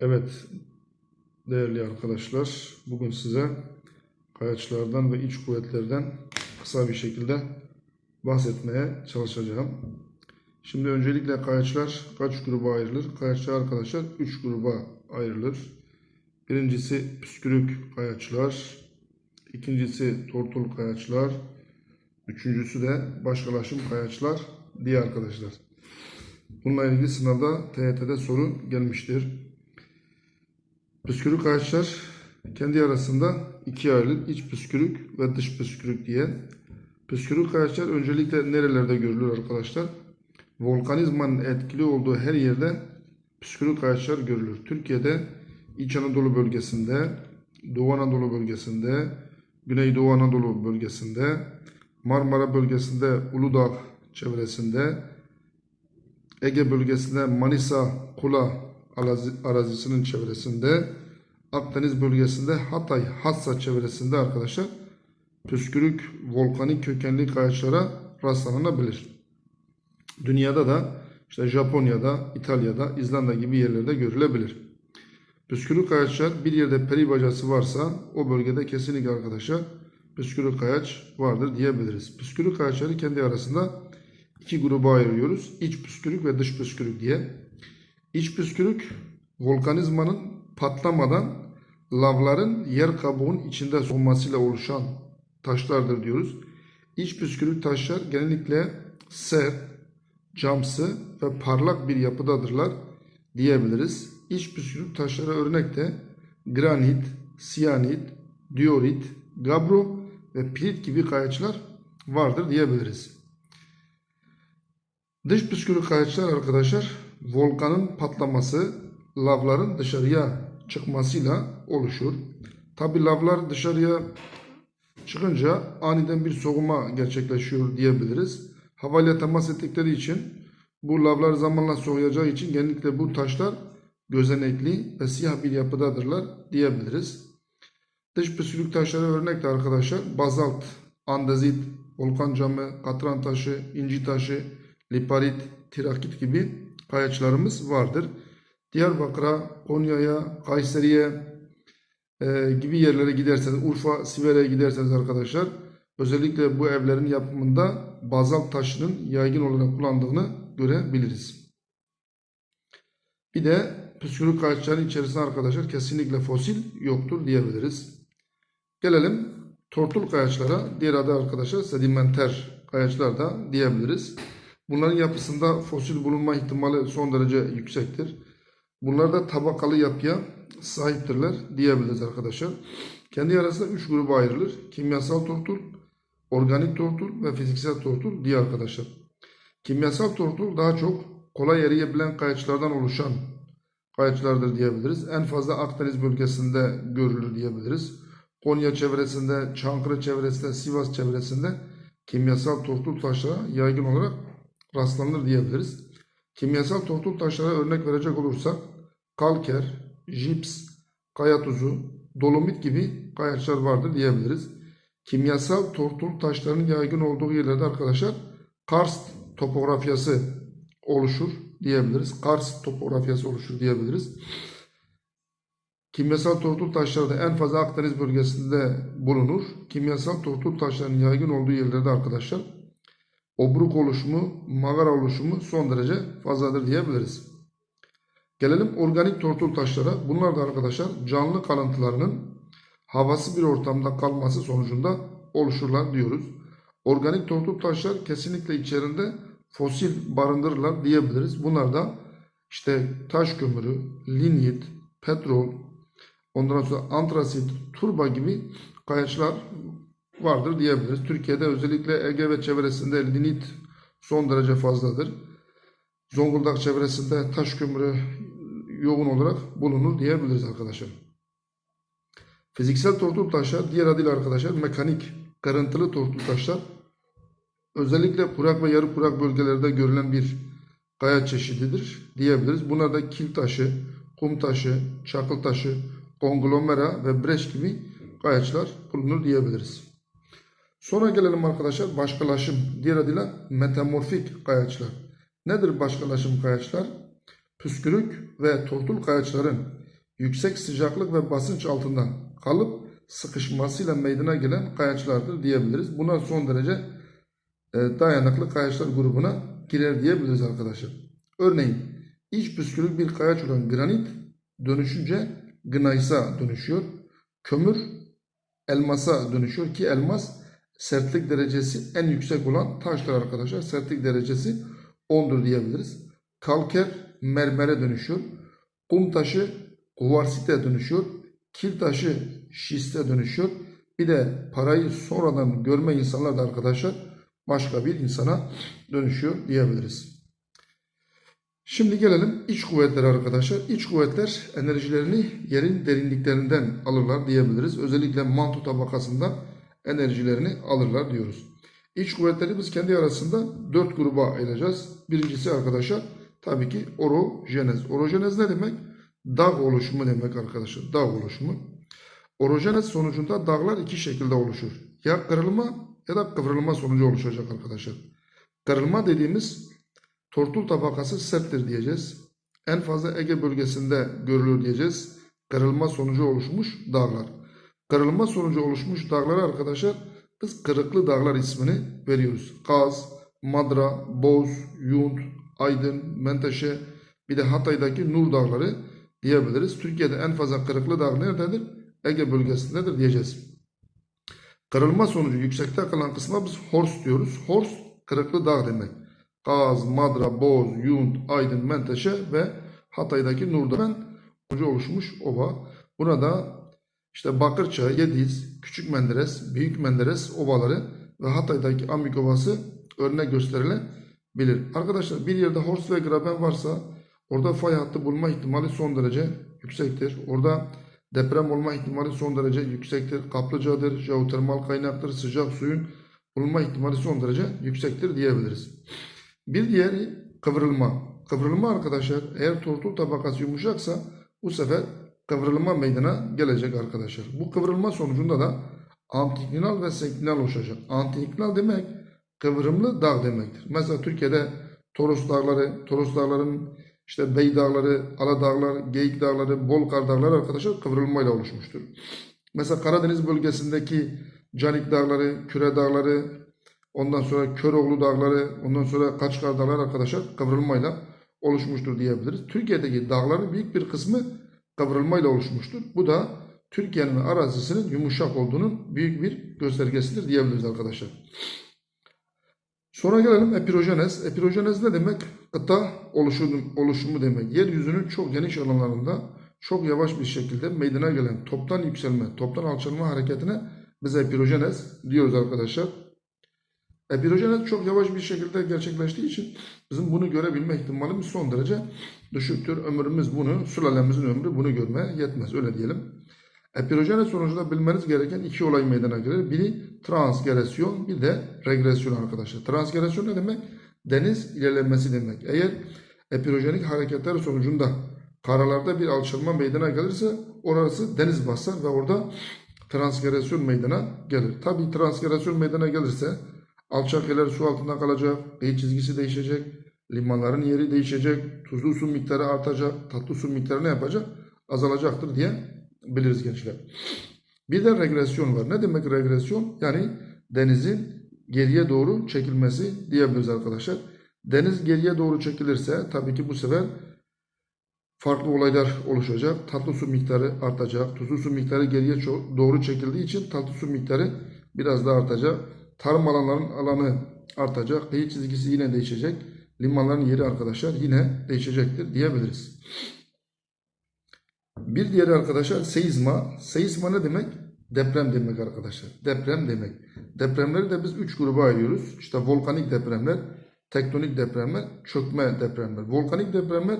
Evet değerli arkadaşlar bugün size kayaçlardan ve iç kuvvetlerden kısa bir şekilde bahsetmeye çalışacağım. Şimdi öncelikle kayaçlar kaç gruba ayrılır? Kayaçlar arkadaşlar 3 gruba ayrılır. Birincisi püskürük kayaçlar, ikincisi tortul kayaçlar, üçüncüsü de başkalaşım kayaçlar diye arkadaşlar. Bununla ilgili sınavda TYT'de soru gelmiştir. Püskürük ağaçlar kendi arasında ikiye ayrılır. İç püskürük ve dış püskürük diye. Püskürük ağaçlar öncelikle nerelerde görülür arkadaşlar? Volkanizmanın etkili olduğu her yerde püskürük ağaçlar görülür. Türkiye'de İç Anadolu bölgesinde, Doğu Anadolu bölgesinde, Güneydoğu Anadolu bölgesinde, Marmara bölgesinde Uludağ çevresinde, Ege bölgesinde Manisa, Kula arazisinin çevresinde, Akdeniz bölgesinde Hatay, Hassa çevresinde arkadaşlar püskürük volkanik kökenli kayaçlara rastlanabilir. Dünyada da işte Japonya'da, İtalya'da, İzlanda gibi yerlerde görülebilir. Püskürük kayaçlar bir yerde peri bacası varsa o bölgede kesinlikle arkadaşlar püskürük kayaç vardır diyebiliriz. Püskürük kayaçları kendi arasında iki gruba ayırıyoruz. İç püskürük ve dış püskürük diye. İç püskürük volkanizmanın patlamadan lavların yer kabuğunun içinde soğumasıyla oluşan taşlardır diyoruz. İç püskürük taşlar genellikle sert, camsı ve parlak bir yapıdadırlar diyebiliriz. İç püskürük taşlara örnek de granit, siyanit, diorit, gabro ve pirit gibi kayaçlar vardır diyebiliriz. Dış püskürük kayaçlar arkadaşlar volkanın patlaması lavların dışarıya çıkmasıyla oluşur. Tabi lavlar dışarıya çıkınca aniden bir soğuma gerçekleşiyor diyebiliriz. Havayla temas ettikleri için bu lavlar zamanla soğuyacağı için genellikle bu taşlar gözenekli ve siyah bir yapıdadırlar diyebiliriz. Dış püskürük taşları örnek de arkadaşlar bazalt, andezit, volkan camı, katran taşı, inci taşı, liparit, tirakit gibi kayaçlarımız vardır. Diyarbakır'a, Konya'ya, Kayseri'ye e, gibi yerlere giderseniz, Urfa, Sivere'ye giderseniz arkadaşlar özellikle bu evlerin yapımında bazalt taşının yaygın olarak kullandığını görebiliriz. Bir de püskürük kayaçların içerisinde arkadaşlar kesinlikle fosil yoktur diyebiliriz. Gelelim tortul kayaçlara. Diğer adı arkadaşlar sedimenter kayaçlar da diyebiliriz. Bunların yapısında fosil bulunma ihtimali son derece yüksektir. Bunlar da tabakalı yapıya sahiptirler diyebiliriz arkadaşlar. Kendi arasında 3 gruba ayrılır. Kimyasal tortul, organik tortul ve fiziksel tortul diye arkadaşlar. Kimyasal tortul daha çok kolay eriyebilen kayaçlardan oluşan kayaçlardır diyebiliriz. En fazla Akdeniz bölgesinde görülür diyebiliriz. Konya çevresinde, Çankırı çevresinde, Sivas çevresinde kimyasal tortul taşlara yaygın olarak rastlanır diyebiliriz. Kimyasal tortul taşlara örnek verecek olursak kalker, jips, kaya tuzu, dolomit gibi kayaçlar vardır diyebiliriz. Kimyasal tortul taşların yaygın olduğu yerlerde arkadaşlar karst topografyası oluşur diyebiliriz. Karst topografyası oluşur diyebiliriz. Kimyasal tortul taşları da en fazla Akdeniz bölgesinde bulunur. Kimyasal tortul taşlarının yaygın olduğu yerlerde arkadaşlar obruk oluşumu, magara oluşumu son derece fazladır diyebiliriz. Gelelim organik tortul taşlara. Bunlar da arkadaşlar canlı kalıntılarının havası bir ortamda kalması sonucunda oluşurlar diyoruz. Organik tortul taşlar kesinlikle içerisinde fosil barındırırlar diyebiliriz. Bunlar da işte taş kömürü, linyit, petrol, ondan sonra antrasit, turba gibi kayaçlar vardır diyebiliriz. Türkiye'de özellikle Ege ve çevresinde linit son derece fazladır. Zonguldak çevresinde taş kömürü yoğun olarak bulunur diyebiliriz arkadaşlar. Fiziksel tortul taşlar diğer adıyla arkadaşlar mekanik kırıntılı tortul taşlar özellikle kurak ve yarı kurak bölgelerde görülen bir kaya çeşididir diyebiliriz. Bunlarda kil taşı, kum taşı, çakıl taşı, konglomera ve breş gibi kayaçlar bulunur diyebiliriz. Sonra gelelim arkadaşlar başkalaşım. Diğer adıyla metamorfik kayaçlar. Nedir başkalaşım kayaçlar? Püskürük ve tortul kayaçların yüksek sıcaklık ve basınç altında kalıp sıkışmasıyla meydana gelen kayaçlardır diyebiliriz. Bunlar son derece e, dayanıklı kayaçlar grubuna girer diyebiliriz arkadaşlar. Örneğin iç püskürük bir kayaç olan granit dönüşünce gnaysa dönüşüyor. Kömür elmasa dönüşüyor ki elmas sertlik derecesi en yüksek olan taştır arkadaşlar. Sertlik derecesi 10'dur diyebiliriz. Kalker mermere dönüşüyor. Kum taşı kuvarsite dönüşüyor. Kil taşı şiste dönüşüyor. Bir de parayı sonradan görme insanlar da arkadaşlar başka bir insana dönüşüyor diyebiliriz. Şimdi gelelim iç kuvvetlere arkadaşlar. İç kuvvetler enerjilerini yerin derinliklerinden alırlar diyebiliriz. Özellikle manto tabakasından enerjilerini alırlar diyoruz. İç kuvvetleri biz kendi arasında dört gruba ayıracağız. Birincisi arkadaşlar tabii ki orojenez. Orojenez ne demek? Dağ oluşumu demek arkadaşlar. Dağ oluşumu. Orojenez sonucunda dağlar iki şekilde oluşur. Ya kırılma ya da kıvrılma sonucu oluşacak arkadaşlar. Kırılma dediğimiz tortul tabakası serttir diyeceğiz. En fazla Ege bölgesinde görülür diyeceğiz. Kırılma sonucu oluşmuş dağlar. Kırılma sonucu oluşmuş dağlara arkadaşlar biz kırıklı dağlar ismini veriyoruz. Kaz, Madra, Boz, Yunt, Aydın, Menteşe bir de Hatay'daki Nur dağları diyebiliriz. Türkiye'de en fazla kırıklı dağ nerededir? Ege bölgesindedir diyeceğiz. Kırılma sonucu yüksekte kalan kısma biz horst diyoruz. Horst kırıklı dağ demek. Kaz, Madra, Boz, Yunt, Aydın, Menteşe ve Hatay'daki Nur'dan sonucu oluşmuş ova. Burada işte Bakırçay, Yediz, Küçük Menderes, Büyük Menderes ovaları ve Hatay'daki Amik Ovası örnek gösterilebilir. Arkadaşlar bir yerde horst ve graben varsa orada fay hattı bulma ihtimali son derece yüksektir. Orada deprem olma ihtimali son derece yüksektir. Kaplıcadır, jeotermal kaynaktır, sıcak suyun bulunma ihtimali son derece yüksektir diyebiliriz. Bir diğeri kıvrılma. Kıvrılma arkadaşlar eğer tortul tabakası yumuşaksa bu sefer kıvrılma meydana gelecek arkadaşlar. Bu kıvrılma sonucunda da antiklinal ve senklinal oluşacak. Antiklinal demek kıvrımlı dağ demektir. Mesela Türkiye'de Toros dağları, Toros dağların işte Bey dağları, Ala dağlar, Geyik dağları, Bolkar dağları arkadaşlar kıvrılmayla oluşmuştur. Mesela Karadeniz bölgesindeki Canik dağları, Küre dağları, ondan sonra Köroğlu dağları, ondan sonra Kaçkar dağları arkadaşlar kıvrılmayla oluşmuştur diyebiliriz. Türkiye'deki dağların büyük bir kısmı kıvrılmayla oluşmuştur. Bu da Türkiye'nin arazisinin yumuşak olduğunun büyük bir göstergesidir diyebiliriz arkadaşlar. Sonra gelelim epirojenez. Epirojenez ne demek? Kıta oluşumu, oluşumu demek. Yeryüzünün çok geniş alanlarında çok yavaş bir şekilde meydana gelen toptan yükselme, toptan alçalma hareketine biz epirojenez diyoruz arkadaşlar. Epirojenez çok yavaş bir şekilde gerçekleştiği için bizim bunu görebilme ihtimalimiz son derece düşüktür. Ömrümüz bunu, sülalemizin ömrü bunu görmeye yetmez öyle diyelim. Epirojenez sonucunda bilmeniz gereken iki olay meydana gelir. Biri transgresyon, bir de regresyon arkadaşlar. Transgresyon ne demek? Deniz ilerlemesi demek. Eğer epirojenik hareketler sonucunda karalarda bir alçalma meydana gelirse orası deniz basar ve orada transgresyon meydana gelir. Tabi transgresyon meydana gelirse alçak yerler su altında kalacak, kıyı çizgisi değişecek, limanların yeri değişecek, tuzlu su miktarı artacak, tatlı su miktarı ne yapacak? Azalacaktır diye biliriz gençler. Bir de regresyon var. Ne demek regresyon? Yani denizin geriye doğru çekilmesi diyebiliriz arkadaşlar. Deniz geriye doğru çekilirse tabii ki bu sefer farklı olaylar oluşacak. Tatlı su miktarı artacak. Tuzlu su miktarı geriye doğru çekildiği için tatlı su miktarı biraz daha artacak. Tarım alanlarının alanı artacak. Kıyı çizgisi yine değişecek. Limanların yeri arkadaşlar yine değişecektir diyebiliriz. Bir diğeri arkadaşlar seizma. Seizma ne demek? Deprem demek arkadaşlar. Deprem demek. Depremleri de biz üç gruba ayırıyoruz. İşte volkanik depremler, tektonik depremler, çökme depremler. Volkanik depremler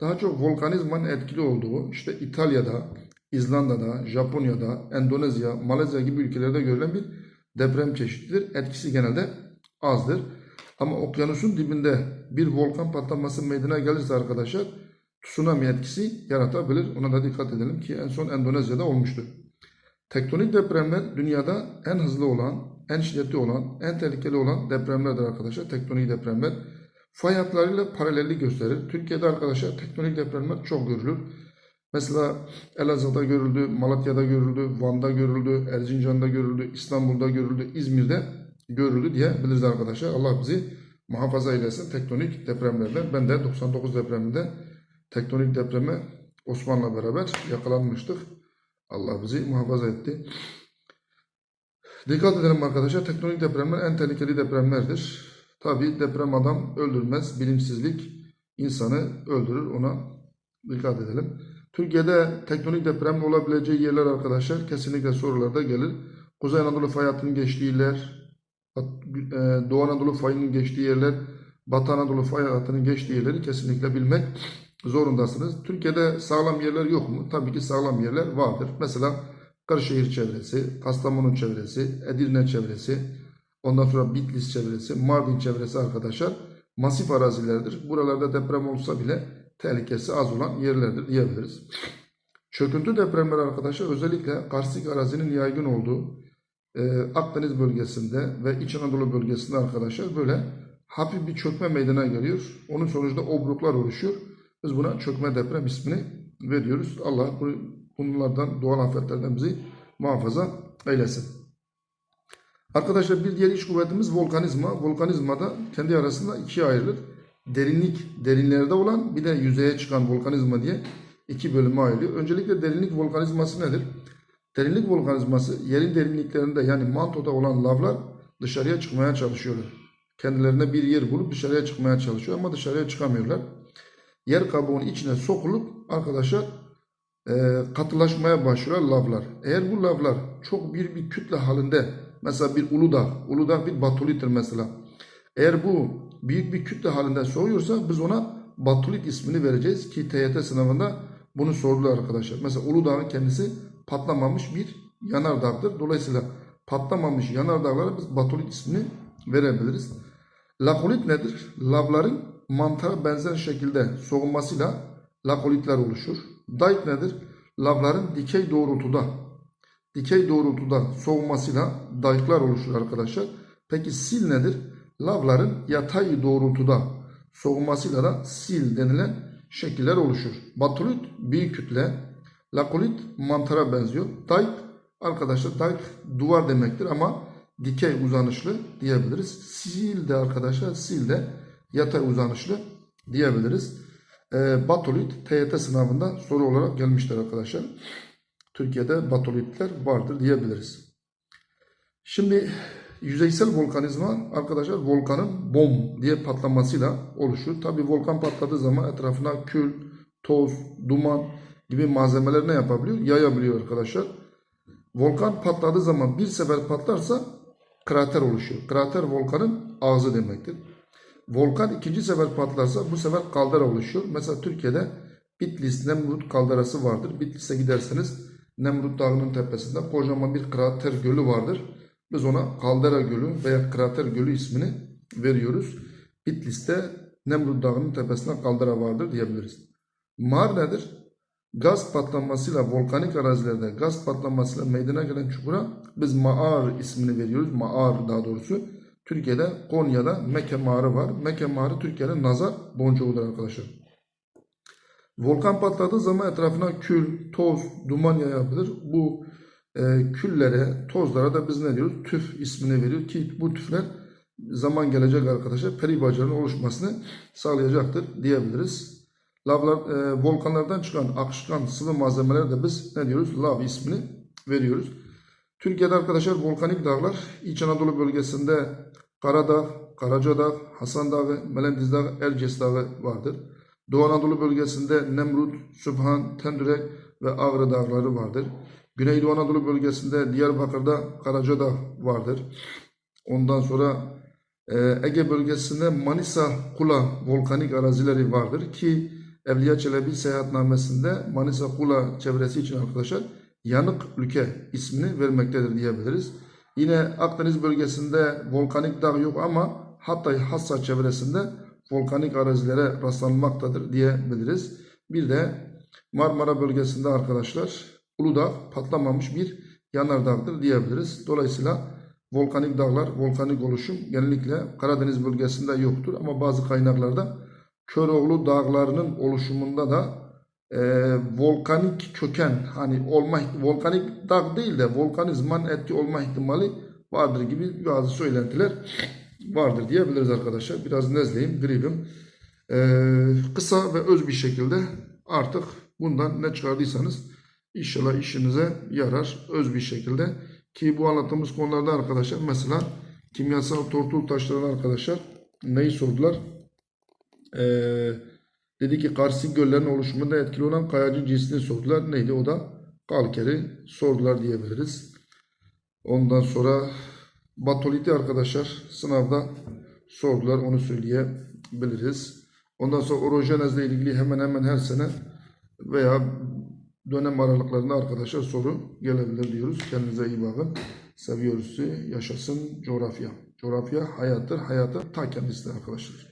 daha çok volkanizmanın etkili olduğu işte İtalya'da, İzlanda'da, Japonya'da, Endonezya, Malezya gibi ülkelerde görülen bir deprem çeşididir. Etkisi genelde azdır. Ama okyanusun dibinde bir volkan patlaması meydana gelirse arkadaşlar tsunami etkisi yaratabilir. Ona da dikkat edelim ki en son Endonezya'da olmuştu. Tektonik depremler dünyada en hızlı olan, en şiddetli olan, en tehlikeli olan depremlerdir arkadaşlar. Tektonik depremler fay hatlarıyla paralellik gösterir. Türkiye'de arkadaşlar tektonik depremler çok görülür. Mesela Elazığ'da görüldü, Malatya'da görüldü, Van'da görüldü, Erzincan'da görüldü, İstanbul'da görüldü, İzmir'de görüldü diyebiliriz arkadaşlar. Allah bizi muhafaza eylesin tektonik depremlerden. Ben de 99 depreminde tektonik depreme Osman'la beraber yakalanmıştık. Allah bizi muhafaza etti. Dikkat edelim arkadaşlar. Tektonik depremler en tehlikeli depremlerdir. Tabi deprem adam öldürmez. Bilimsizlik insanı öldürür. Ona dikkat edelim. Türkiye'de tektonik deprem olabileceği yerler arkadaşlar kesinlikle sorularda gelir. Kuzey Anadolu fay geçtiği yer, e, Doğu Anadolu fayının geçtiği yerler, Batı Anadolu fay geçtiği yerleri kesinlikle bilmek zorundasınız. Türkiye'de sağlam yerler yok mu? Tabii ki sağlam yerler vardır. Mesela Kırşehir çevresi, Kastamonu çevresi, Edirne çevresi, ondan sonra Bitlis çevresi, Mardin çevresi arkadaşlar masif arazilerdir. Buralarda deprem olsa bile tehlikesi az olan yerlerdir diyebiliriz. Çöküntü depremleri arkadaşlar özellikle karstik arazinin yaygın olduğu e, Akdeniz bölgesinde ve İç Anadolu bölgesinde arkadaşlar böyle hafif bir çökme meydana geliyor. Onun sonucunda obruklar oluşuyor. Biz buna çökme deprem ismini veriyoruz. Allah bu, bunlardan doğal afetlerden bizi muhafaza eylesin. Arkadaşlar bir diğer iç kuvvetimiz volkanizma. Volkanizmada kendi arasında ikiye ayrılır. Derinlik, derinlerde olan bir de yüzeye çıkan volkanizma diye iki bölüme ayrılıyor. Öncelikle derinlik volkanizması nedir? Derinlik volkanizması yerin derinliklerinde yani mantoda olan lavlar dışarıya çıkmaya çalışıyorlar. Kendilerine bir yer bulup dışarıya çıkmaya çalışıyor ama dışarıya çıkamıyorlar. Yer kabuğunun içine sokulup arkadaşlar e, katılaşmaya başlıyor lavlar. Eğer bu lavlar çok bir bir kütle halinde mesela bir Uludağ, Uludağ bir batolittir mesela. Eğer bu büyük bir kütle halinde soğuyorsa biz ona batolit ismini vereceğiz ki TYT sınavında bunu sordular arkadaşlar. Mesela Uludağ'ın kendisi patlamamış bir yanardağdır. Dolayısıyla patlamamış yanardağlara biz batolit ismini verebiliriz. Lakolit nedir? Lavların mantara benzer şekilde soğumasıyla lakolitler oluşur. Dayk nedir? Lavların dikey doğrultuda dikey doğrultuda soğumasıyla dayıklar oluşur arkadaşlar. Peki sil nedir? Lavların yatay doğrultuda soğumasıyla da sil denilen şekiller oluşur. Batolit büyük kütle, lakolit mantara benziyor. Dayk arkadaşlar dayk duvar demektir ama dikey uzanışlı diyebiliriz. Sil de arkadaşlar sil de yatay uzanışlı diyebiliriz. E, batolit TYT sınavında soru olarak gelmiştir arkadaşlar. Türkiye'de batolitler vardır diyebiliriz. Şimdi yüzeysel volkanizma arkadaşlar volkanın bom diye patlamasıyla oluşur. Tabi volkan patladığı zaman etrafına kül, toz, duman gibi malzemeler ne yapabiliyor? Yayabiliyor arkadaşlar. Volkan patladığı zaman bir sefer patlarsa krater oluşuyor. Krater volkanın ağzı demektir. Volkan ikinci sefer patlarsa bu sefer kaldera oluşuyor. Mesela Türkiye'de Bitlis Nemrut kalderası vardır. Bitlis'e giderseniz Nemrut Dağı'nın tepesinde kocaman bir krater gölü vardır. Biz ona Kaldera Gölü veya Krater Gölü ismini veriyoruz. Bitlis'te Nemrut Dağı'nın tepesinde kaldera vardır diyebiliriz. Mağar nedir? Gaz patlamasıyla volkanik arazilerde gaz patlamasıyla meydana gelen çukura biz mağar ismini veriyoruz. Mağar daha doğrusu. Türkiye'de Konya'da Mekke Mağarı var. Mekke Mağarı Türkiye'nin nazar boncuğudur arkadaşlar. Volkan patladığı zaman etrafına kül, toz, duman yayabilir. Bu e, küllere, tozlara da biz ne diyoruz? Tüf ismini veriyor ki bu tüfler zaman gelecek arkadaşlar peri bacalarının oluşmasını sağlayacaktır diyebiliriz. Lavlar, e, volkanlardan çıkan akışkan sıvı malzemeler de biz ne diyoruz? Lav ismini veriyoruz. Türkiye'de arkadaşlar volkanik dağlar İç Anadolu bölgesinde Karadağ, Karacadağ, Hasan Dağı, Melendiz Dağı, Erciyes Dağı vardır. Doğu Anadolu bölgesinde Nemrut, Sübhan, Tendürek ve Ağrı Dağları vardır. Güneydoğu Anadolu bölgesinde Diyarbakır'da Karacadağ vardır. Ondan sonra e, Ege bölgesinde Manisa Kula volkanik arazileri vardır ki Evliya Çelebi seyahatnamesinde Manisa Kula çevresi için arkadaşlar yanık ülke ismini vermektedir diyebiliriz. Yine Akdeniz bölgesinde volkanik dağ yok ama Hatay Hassa çevresinde volkanik arazilere rastlanmaktadır diyebiliriz. Bir de Marmara bölgesinde arkadaşlar Uludağ patlamamış bir yanardağdır diyebiliriz. Dolayısıyla volkanik dağlar, volkanik oluşum genellikle Karadeniz bölgesinde yoktur ama bazı kaynaklarda Köroğlu dağlarının oluşumunda da e, volkanik köken hani olma volkanik dağ değil de volkanizman etki olma ihtimali vardır gibi bazı söylentiler vardır diyebiliriz arkadaşlar. Biraz nezleyim, gribim. E, kısa ve öz bir şekilde artık bundan ne çıkardıysanız inşallah işinize yarar öz bir şekilde. Ki bu anlattığımız konularda arkadaşlar mesela kimyasal tortul taşlanan arkadaşlar neyi sordular? Eee Dedi ki karstik göllerin oluşumunda etkili olan kayacın cinsini sordular. Neydi o da? Kalkeri sordular diyebiliriz. Ondan sonra batoliti arkadaşlar sınavda sordular onu söyleyebiliriz. Ondan sonra orojenezle ilgili hemen hemen her sene veya dönem aralıklarında arkadaşlar soru gelebilir diyoruz. Kendinize iyi bakın. Seviyoruz sizi. Yaşasın coğrafya. Coğrafya hayattır. Hayata ta kendisidir arkadaşlar.